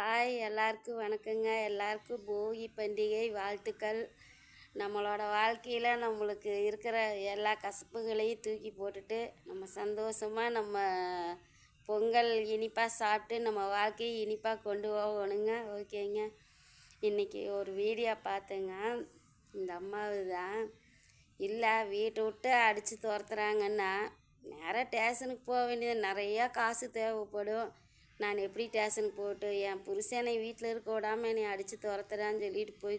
Hi எல்லாருக்கும் வணக்கங்க. எல்லாருக்கும் போகி பண்டிகை வாழ்த்துக்கள். நம்மளோட வாழ்க்கையில் நம்மளுக்கு இருக்கிற எல்லா கசப்புகளையும் தூக்கி போட்டுட்டு நம்ம சந்தோஷமாக நம்ம பொங்கல் இனிப்பாக சாப்பிட்டு நம்ம வாழ்க்கையை இனிப்பாக கொண்டு போகணுங்க. ஓகேங்க. இன்றைக்கி ஒரு வீடியோ பார்த்தேங்க. இந்த அம்மாவு தான் இல்லை வீட்டை விட்டு அடித்து துரத்துறாங்கன்னா நேராக ஸ்டேஷனுக்கு போக வேண்டியது. நிறையா காசு தேவைப்படும். நான் எப்படி ஸ்டேஷனுக்கு போட்டு என் புருஷனை வீட்டில் இருக்க விடாமல் என்னை அடித்து துரத்துறான்னு சொல்லிட்டு போய்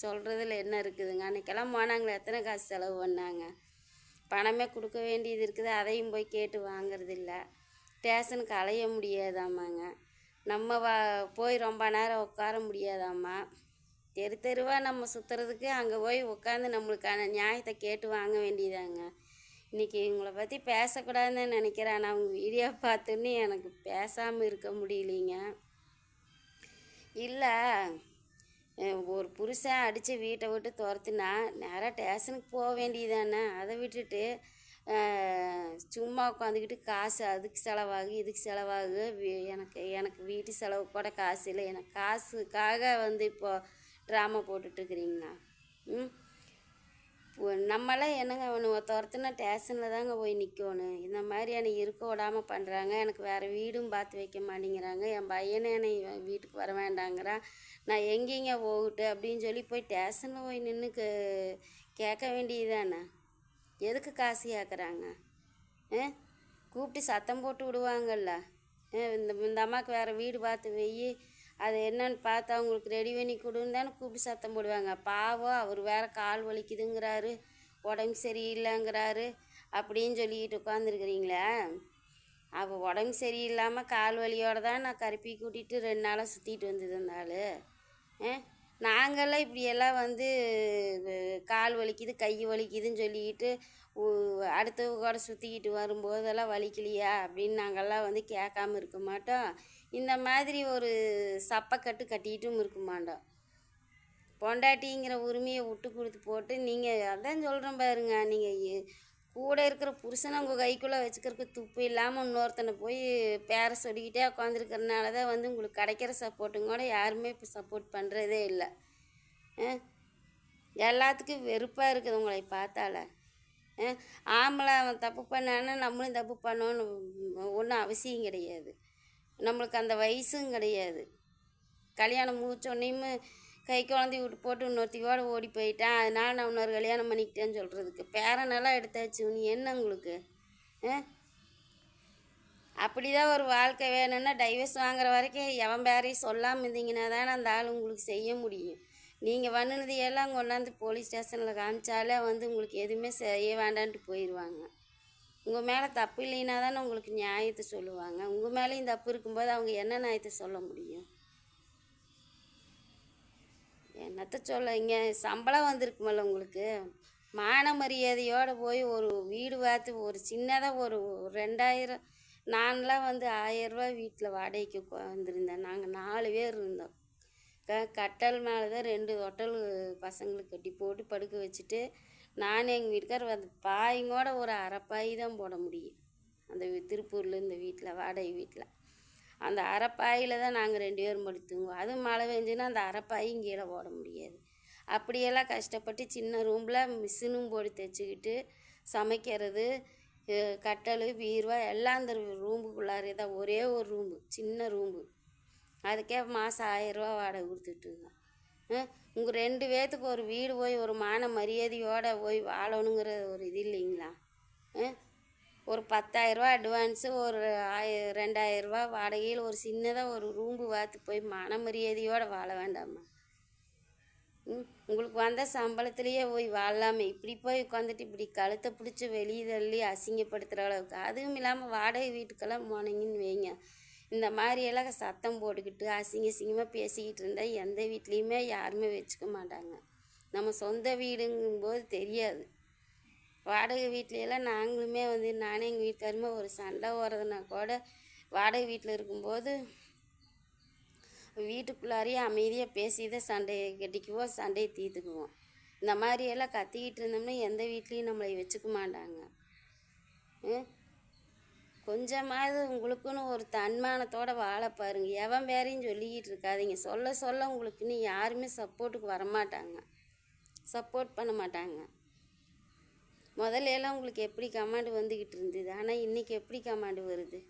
சொல்கிறதுல என்ன இருக்குதுங்க? அன்றைக்கெல்லாம் போனாங்களே எத்தனை காசு செலவு பண்ணாங்க? பணமே கொடுக்க வேண்டியது இருக்குது அதையும் போய் கேட்டு வாங்குறதில்ல. இல்லை ஸ்டேஷனுக்கு அலைய முடியாதாம்மாங்க நம்ம வா போய் ரொம்ப நேரம் உட்கார முடியாதாம்மா தெரு தெருவாக நம்ம சுற்றுறதுக்கு அங்கே போய் உட்காந்து நம்மளுக்கான நியாயத்தை கேட்டு வாங்க வேண்டியதாங்க. இன்றைக்கி இவங்களை பற்றி பேசக்கூடாதுன்னு நினைக்கிறேன். ஆனால் அவங்க வீடியோ பார்த்துன்னு எனக்கு பேசாமல் இருக்க முடியலைங்க. இல்லை ஒரு புருஷன் அடித்து வீட்டை விட்டு துரத்துனா நேராக ஸ்டேஷனுக்கு போக வேண்டியதானே அதை விட்டுட்டு சும்மா உட்காந்துக்கிட்டு காசு அதுக்கு செலவாகு இதுக்கு செலவாகு. வீ- எனக்கு எனக்கு வீட்டு செலவு கூட காசு இல்லை. எனக்கு காசுக்காக வந்து இப்போ ட்ராமா போட்டுட்ருக்குறீங்கண்ணா ம்? நம்மளாம் என்னங்க ஒன்று துரத்துனா ஸ்டேஷனில் தாங்க போய் நிற்கணும் இந்த மாதிரி என்னை இருக்க விடாமல் பண்ணுறாங்க எனக்கு வேறு வீடும் பார்த்து வைக்க மாட்டேங்கிறாங்க. என் பையனை என்னை வீட்டுக்கு வர வேண்டாங்கிறான். நான் எங்கேங்க போகட்டு அப்படின்னு சொல்லி போய் ஸ்டேஷனில் போய் நின்று கேட்க வேண்டியதுதானே? எதுக்கு காசு கேட்குறாங்க? ஆ கூப்பிட்டு சத்தம் போட்டு விடுவாங்கல்ல. ஆ, இந்த இந்த அம்மாவுக்கு வேறு வீடு பார்த்து வெயி அது என்னன்னு பார்த்து அவங்களுக்கு ரெடி பண்ணி கொடுன்னு தானே கூப்பிட்டு சத்தம் போடுவாங்க. பாவம் அவர் வேற கால் வலிக்குதுங்கிறாரு. உடம்பு சரியில்லைங்கிறாரு. அப்படின்னு சொல்லிட்டு உட்காந்துருக்குறீங்களே அப்போ உடம்பு சரியில்லாமல் கால் வலியோடு தான் நான் கருப்பி கூட்டிகிட்டு ரெண்டு நாளாக சுற்றிட்டு வந்தது அந்த ஆள். நாங்கள்லாம் இப்படியெல்லாம் வந்து கால் வலிக்குது கை வலிக்குதுன்னு சொல்லிக்கிட்டு அடுத்தவங்க கூட சுற்றிக்கிட்டு வரும்போதெல்லாம் வலிக்கலையா அப்படின்னு நாங்கள்லாம் வந்து கேட்காம இருக்க மாட்டோம். இந்த மாதிரி ஒரு சப்பக்கட்டு கட்டிக்கிட்டும் இருக்க மாட்டோம். பொண்டாட்டிங்கிற உரிமையை விட்டு கொடுத்து போட்டு நீங்கள் அதான் சொல்கிறேன் பாருங்க நீங்கள் கூட இருக்கிற புருஷனை உங்கள் கைக்குள்ளே வச்சுக்கிறதுக்கு துப்பு இல்லாமல் இன்னொருத்தனை போய் பேரை சொல்லிக்கிட்டே உட்காந்துருக்கறனால தான் வந்து உங்களுக்கு கிடைக்கிற சப்போர்ட்டுங்க கூட யாருமே இப்போ சப்போர்ட் பண்ணுறதே இல்லை. எல்லாத்துக்கும் வெறுப்பாக இருக்குது உங்களை பார்த்தால. ஆம்பளை அவன் தப்பு பண்ணான்னா நம்மளும் தப்பு பண்ணோன்னு ஒன்றும் அவசியம் கிடையாது. நம்மளுக்கு அந்த வயசும் கிடையாது. கல்யாணம் முடிச்சோடனேயுமே கை குழந்தை விட்டு போட்டு இன்னொருத்தியோட ஓடி போயிட்டேன் அதனால் நான் இன்னொரு கல்யாணம் பண்ணிக்கிட்டேன்னு சொல்கிறதுக்கு பேரனெல்லாம் எடுத்தாச்சு நீ என்ன உங்களுக்கு? ஆ? அப்படி தான் ஒரு வாழ்க்கை வேணும்னா டைவர்ஸ் வாங்குற வரைக்கும் எவன் பேரையும் சொல்லாமல் இருந்தீங்கன்னா தானே அந்த ஆள் உங்களுக்கு செய்ய முடியும். நீங்கள் பண்ணுனது எல்லாம் கொண்டாந்து போலீஸ் ஸ்டேஷனில் காமிச்சாலே வந்து உங்களுக்கு எதுவுமே செய்ய வேண்டான்ட்டு போயிடுவாங்க உங்கள் மேலே தப்பு இல்லைன்னா தானே உங்களுக்கு நியாயத்தை சொல்லுவாங்க. உங்கள் மேலேயும் தப்பு இருக்கும்போது அவங்க என்ன நியாயத்தை சொல்ல முடியும்? என்னத்த சொல்ல இங்கே சம்பளம் வந்திருக்குமல்ல உங்களுக்கு. மான மரியாதையோடு போய் ஒரு வீடு பார்த்து ஒரு சின்னதாக ஒரு ரெண்டாயிரம் நான்லாம் வந்து ஆயரூபா வீட்டில் வாடகைக்கு வந்திருந்தேன். நாங்கள் நாலு பேர் இருந்தோம். க கட்டல் மேலே தான் ரெண்டு தொட்டல் பசங்களுக்கு கட்டி போட்டு படுக்க வச்சுட்டு நான் எங்கள் வீட்டுக்கார் வந்து பாயிங்கோட ஒரு அரை பாய் தான் போட முடியும். அந்த திருப்பூரில் இந்த வீட்டில் வாடகை வீட்டில் அந்த அரைப்பாயில் தான் நாங்கள் ரெண்டு பேரும் படுத்துங்குவோம் அதுவும் மழை பெஞ்சுன்னா அந்த அரைப்பாயும் கீழே போட முடியாது. அப்படியெல்லாம் கஷ்டப்பட்டு சின்ன ரூமில் மிஷினும் போட்டு தைச்சிக்கிட்டு சமைக்கிறது கட்டல் பீர்வா எல்லாம் அந்த ரூமுக்குள்ளாரே தான். ஒரே ஒரு ரூம்பு சின்ன ரூம்பு அதுக்கே மாதம் ஆயிரரூவா வாடகை கொடுத்துட்டு இருந்தோம். உங்கள் ரெண்டு பேர்த்துக்கு ஒரு வீடு போய் ஒரு மான மரியாதையோடு போய் வாழணுங்கிற ஒரு இது இல்லைங்களா? ஆ? ஒரு பத்தாயிரரூவா அட்வான்ஸு ஒரு ஆய ரெண்டாயிரரூவா வாடகையில் ஒரு சின்னதாக ஒரு ரூம்பு பார்த்து போய் மனமரியாதையோடு வாழ வேண்டாமா ம் உங்களுக்கு வந்த சம்பளத்துலேயே போய் வாழலாமே. இப்படி போய் உட்காந்துட்டு இப்படி கழுத்தை பிடிச்சி வெளியே தள்ளி அசிங்கப்படுத்துகிற அளவுக்கு. அதுவும் இல்லாமல் வாடகை வீட்டுக்கெல்லாம் போனீங்கன்னு வைங்க. இந்த மாதிரியெல்லாம் சத்தம் போட்டுக்கிட்டு அசிங்க அசிங்கமாக பேசிக்கிட்டு இருந்தால் எந்த வீட்லேயுமே யாருமே வச்சுக்க மாட்டாங்க. நம்ம சொந்த வீடுங்கும்போது தெரியாது. வாடகை வீட்லையெல்லாம் நாங்களுமே வந்து நானே எங்கள் வீட்டுக்காருமே ஒரு சண்டை ஓடுறதுனா கூட வாடகை வீட்டில் இருக்கும்போது வீட்டுக்குள்ளாரையே அமைதியாக பேசி தான் சண்டையை கட்டிக்குவோம் சண்டையை தீர்த்துக்குவோம். இந்த மாதிரியெல்லாம் கத்திக்கிட்டு இருந்தோம்னா எந்த வீட்லேயும் நம்மளை வச்சுக்க மாட்டாங்க. ம்? கொஞ்சமாவது உங்களுக்குன்னு ஒரு தன்மானத்தோட வாழ பாருங்க. எவன் பேரையும் சொல்லிக்கிட்டு இருக்காதீங்க. சொல்ல சொல்ல உங்களுக்குன்னு யாருமே சப்போர்ட்டுக்கு வரமாட்டாங்க. சப்போர்ட் பண்ண மாட்டாங்க. முதல்ல எல்லாம் உங்களுக்கு எப்படி கமாண்டு வந்துக்கிட்டு இருந்தது? ஆனால் இன்றைக்கி எப்படி கமாண்டு வருது?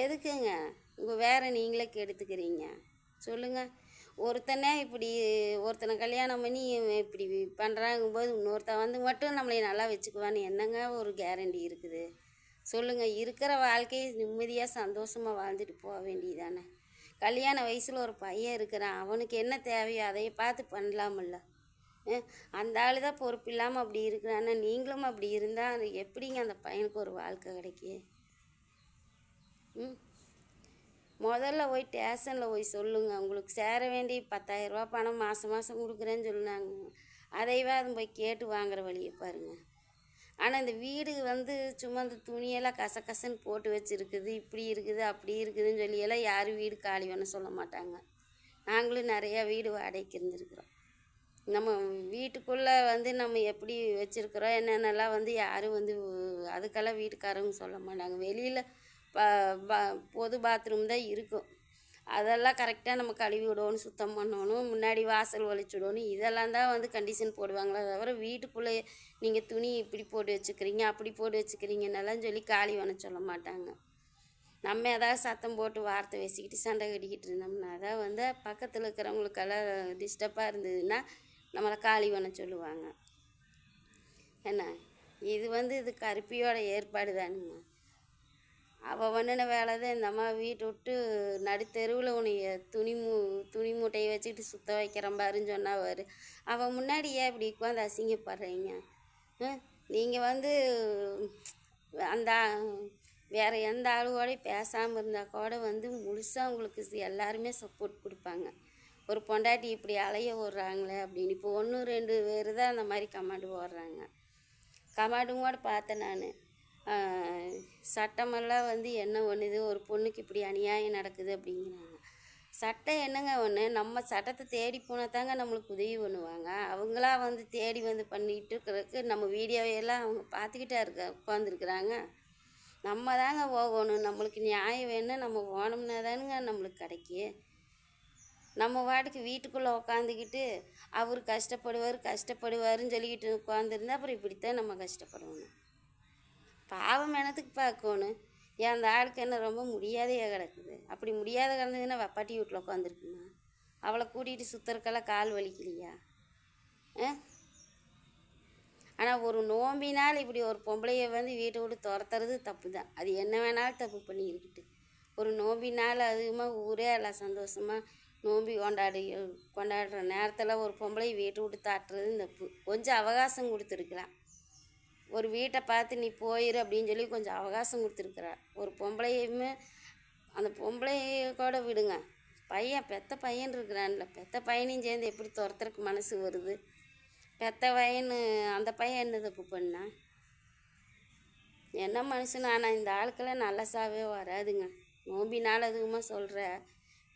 எதுக்குங்க? உங்கள் வேறு நீங்களே கெடுத்துக்கிறீங்க. சொல்லுங்கள் ஒருத்தனே இப்படி ஒருத்தனை கல்யாணம் பண்ணி இப்படி பண்ணுறாங்கும்போது இன்னொருத்தன் வந்து மட்டும் நம்மளை நல்லா வச்சுக்குவான்னு என்னங்க ஒரு கேரண்டி இருக்குது? சொல்லுங்கள் இருக்கிற வாழ்க்கையை நிம்மதியாக சந்தோஷமாக வாழ்ந்துட்டு போக வேண்டியதானே கல்யாண வயசில் ஒரு பையன் இருக்கிறான். அவனுக்கு என்ன தேவையோ அதை பார்த்து பண்ணலாமில்ல. அந்த ஆள் தான் பொறுப்பு இல்லாமல் அப்படி இருக்கிறான்னா நீங்களும் அப்படி இருந்தால் எப்படிங்க அந்த பையனுக்கு ஒரு வாழ்க்கை கிடைக்கி? ம்? முதல்ல போய் ஸ்டேஷனில் போய் சொல்லுங்க. உங்களுக்கு சேர வேண்டிய பத்தாயிரரூபா பணம் மாதம் மாதம் கொடுக்குறேன்னு சொன்னாங்க. அதைவாது போய் கேட்டு வாங்குற வழியை பாருங்க. ஆனால் இந்த வீடு வந்து சும்மா இந்த துணியெல்லாம் கசகசன்னு போட்டு வச்சுருக்குது. இப்படி இருக்குது அப்படி இருக்குதுன்னு சொல்லியெல்லாம் யாரும் வீடு காலி வேணும் சொல்ல மாட்டாங்க. நாங்களும் நிறையா வீடு வாடகைக்கு இருந்திருக்கிறோம். நம்ம வீட்டுக்குள்ளே வந்து நம்ம எப்படி வச்சுருக்குறோம் என்னென்னலாம் வந்து யாரும் வந்து அதுக்கெல்லாம் வீட்டுக்காரங்க சொல்ல மாட்டாங்க. வெளியில் ப பா பொது பாத்ரூம் தான் இருக்கும். அதெல்லாம் கரெக்டாக நம்ம கழுவி விடணும் சுத்தம் பண்ணணும் முன்னாடி வாசல் ஒழிச்சு விடணும். இதெல்லாம் தான் வந்து கண்டிஷன் போடுவாங்களே தவிர வீட்டுக்குள்ளே நீங்கள் துணி இப்படி போட்டு வச்சுக்கிறீங்க அப்படி போட்டு வச்சுக்கிறீங்கன்னெல்லாம் சொல்லி காலி வன சொல்ல மாட்டாங்க. நம்ம ஏதாவது சத்தம் போட்டு வார்த்தை பேசிக்கிட்டு சண்டை கட்டிக்கிட்டு இருந்தோம்னா தான் வந்து பக்கத்தில் இருக்கிறவங்களுக்கெல்லாம் டிஸ்டர்பாக இருந்ததுன்னா நம்மளை காலி பண்ண சொல்லுவாங்க. என்ன? இது வந்து இது கருப்பியோட ஏற்பாடு தானுங்க. அவள் பண்ணின வேலை தான் இந்த அம்மா வீட்டை விட்டு நடுத்தெருவில் உன்னைய துணி மூ துணி மூட்டையை வச்சுக்கிட்டு சுத்த வைக்கிறேன் பாருன்னு சொன்னா பாரு. அவள் முன்னாடி ஏன் இப்படி உட்காந்து அசிங்கப்படுறீங்க? நீங்கள் வந்து அந்த வேறு எந்த ஆளுவோடையும் பேசாமல் இருந்தால் கூட வந்து முழுசாக உங்களுக்கு எல்லாருமே சப்போர்ட் கொடுப்பாங்க. ஒரு பொண்டாட்டி இப்படி அலைய விட்றாங்களே அப்படின்னு. இப்போ ஒன்று ரெண்டு பேர் தான் அந்த மாதிரி கமாண்டு போடுறாங்க. கமாண்டும் கூட பார்த்தேன் நான். சட்டமெல்லாம் வந்து என்ன ஒன்றுது ஒரு பொண்ணுக்கு இப்படி அநியாயம் நடக்குது அப்படிங்கிறாங்க. சட்டம் என்னங்க ஒன்று நம்ம சட்டத்தை தேடி போனால் தாங்க நம்மளுக்கு உதவி பண்ணுவாங்க. அவங்களா வந்து தேடி வந்து பண்ணிகிட்டு இருக்கிறதுக்கு நம்ம வீடியோவையெல்லாம் அவங்க பார்த்துக்கிட்டா இருக்க உட்காந்துருக்குறாங்க நம்ம தாங்க போகணும். நம்மளுக்கு நியாயம் வேணும் நம்ம போனோம்னா தானுங்க நம்மளுக்கு கிடைக்கி. நம்ம வாட்டுக்கு வீட்டுக்குள்ளே உக்காந்துக்கிட்டு அவர் கஷ்டப்படுவார் கஷ்டப்படுவாருன்னு சொல்லிக்கிட்டு உட்காந்துருந்தா அப்புறம் இப்படித்தான் நம்ம கஷ்டப்படுவோம் பாவம் எனத்துக்கு பார்க்கணும்? ஏன் அந்த ஆளுக்கு என்ன ரொம்ப முடியாதையாக கிடக்குது? அப்படி முடியாத கிடந்ததுன்னா வப்பாட்டி வீட்டில் உட்காந்துருக்குமா அவளை கூட்டிகிட்டு சுத்தறக்கெல்லாம் கால் வலிக்கலையா ஆனால் ஒரு நோம்பினால் இப்படி ஒரு பொம்பளைய வந்து வீட்டை விட்டு துரத்துறது தப்பு தான் அது என்ன வேணாலும் தப்பு பண்ணியிருக்கிட்டு ஒரு நோம்பினால் அதுவுமா ஊரே எல்லாம் சந்தோஷமாக நோம்பி கொண்டாடி கொண்டாடுற நேரத்தில் ஒரு பொம்பளை வீட்டை விட்டு தாட்டுறது இந்த கொஞ்சம் அவகாசம் கொடுத்துருக்கலாம் ஒரு வீட்டை பார்த்து நீ போயிரு அப்படின்னு சொல்லி கொஞ்சம் அவகாசம் கொடுத்துருக்குறா ஒரு பொம்பளையுமே அந்த பொம்பளைய கூட விடுங்க. பையன் பெத்த பையன் இருக்கிறான்ல. பெத்த பையனையும் சேர்ந்து எப்படி துரத்துறக்கு மனசு வருது? பெத்த பையன் அந்த பையன் என்ன தப்பு பண்ணா? என்ன மனுஷன்? ஆனால் இந்த ஆளுக்கெல்லாம் நல்ல சாவே வராதுங்க. நோம்பினால் அதுவுமா சொல்கிற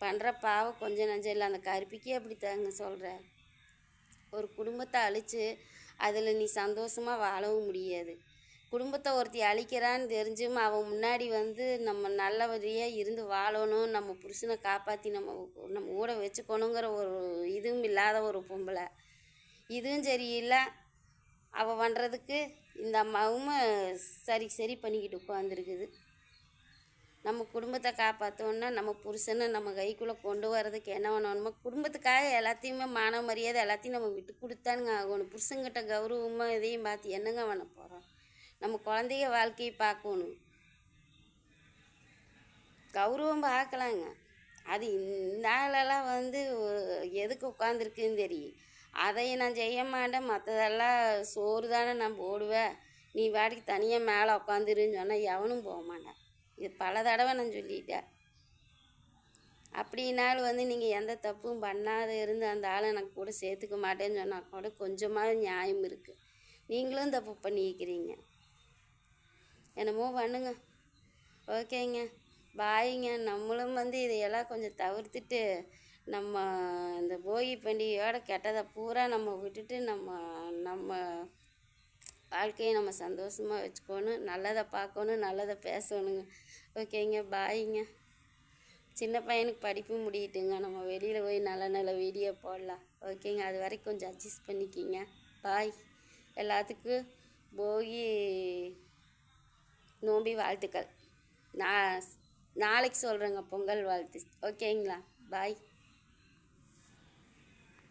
பண்ணுற பாவம் கொஞ்சம் நஞ்சம் இல்லை. அந்த கருப்பிக்கே அப்படித்தாங்க சொல்கிற ஒரு குடும்பத்தை அழித்து அதில் நீ சந்தோஷமாக வாழவும் முடியாது. குடும்பத்தை ஒருத்தி அழிக்கிறான்னு தெரிஞ்சும் அவன் முன்னாடி வந்து நம்ம நல்லபடியாக இருந்து வாழணும் நம்ம புருஷனை காப்பாற்றி நம்ம நம்ம ஊட வச்சுக்கணுங்கிற ஒரு இதுவும் இல்லாத ஒரு பொம்பளை. இதுவும் சரியில்லை. அவள் பண்ணுறதுக்கு இந்த அம்மாவும் சரி சரி பண்ணிக்கிட்டு உட்காந்துருக்குது நம்ம குடும்பத்தை காப்பாற்றணுன்னா நம்ம புருஷனை நம்ம கைக்குள்ளே கொண்டு வர்றதுக்கு என்ன பண்ணணுமோ குடும்பத்துக்காக எல்லாத்தையுமே மான மரியாதை எல்லாத்தையும் நம்ம விட்டு கொடுத்தானுங்க ஆகணும். புருஷங்கிட்ட கௌரவமாக இதையும் பார்த்து என்னங்க பண்ண போகிறோம் நம்ம குழந்தைய வாழ்க்கையை பார்க்கணும். கௌரவம் பார்க்கலாங்க. அது இந்த ஆளெல்லாம் வந்து எதுக்கு உட்காந்துருக்குன்னு தெரியும் அதையும் நான் செய்ய மாட்டேன். மற்றதெல்லாம் சோறு தானே நான் போடுவேன். நீ வாடிக்கு தனியாக மேலே உட்காந்துருன்னு சொன்னால் எவனும் போக மாட்டான். இது பல தடவை நான் சொல்லிட்டேன். அப்படின்னாலும் வந்து நீங்கள் எந்த தப்பும் பண்ணாத இருந்து அந்த ஆளை எனக்கு கூட சேர்த்துக்க மாட்டேன்னு சொன்னால் கூட கொஞ்சமாக நியாயம் இருக்குது நீங்களும் தப்பு பண்ணிக்கிறீங்க. என்னமோ பண்ணுங்க. ஓகேங்க. பாய்ங்க. நம்மளும் வந்து இதையெல்லாம் கொஞ்சம் தவிர்த்துட்டு நம்ம இந்த போகி பண்டிகையோட கெட்டதை பூரா நம்ம விட்டுட்டு நம்ம நம்ம வாழ்க்கையை நம்ம சந்தோஷமாக வச்சுக்கணும் நல்லதை பார்க்கணும் நல்லதை பேசணுங்க. ஓகேங்க பாய்ங்க. சின்ன பையனுக்கு படிப்பு முடியட்டுங்க. நம்ம வெளியில் போய் நல்ல நல்ல வீடியோ போடலாம். ஓகேங்க அது வரைக்கும் கொஞ்சம் அட்ஜஸ்ட் பண்ணிக்கிங்க. பாய் எல்லாத்துக்கும் போகி நோம்பி வாழ்த்துக்கள். நான் நாளைக்கு சொல்கிறேங்க பொங்கல் வாழ்த்து. ஓகேங்களா? பாய்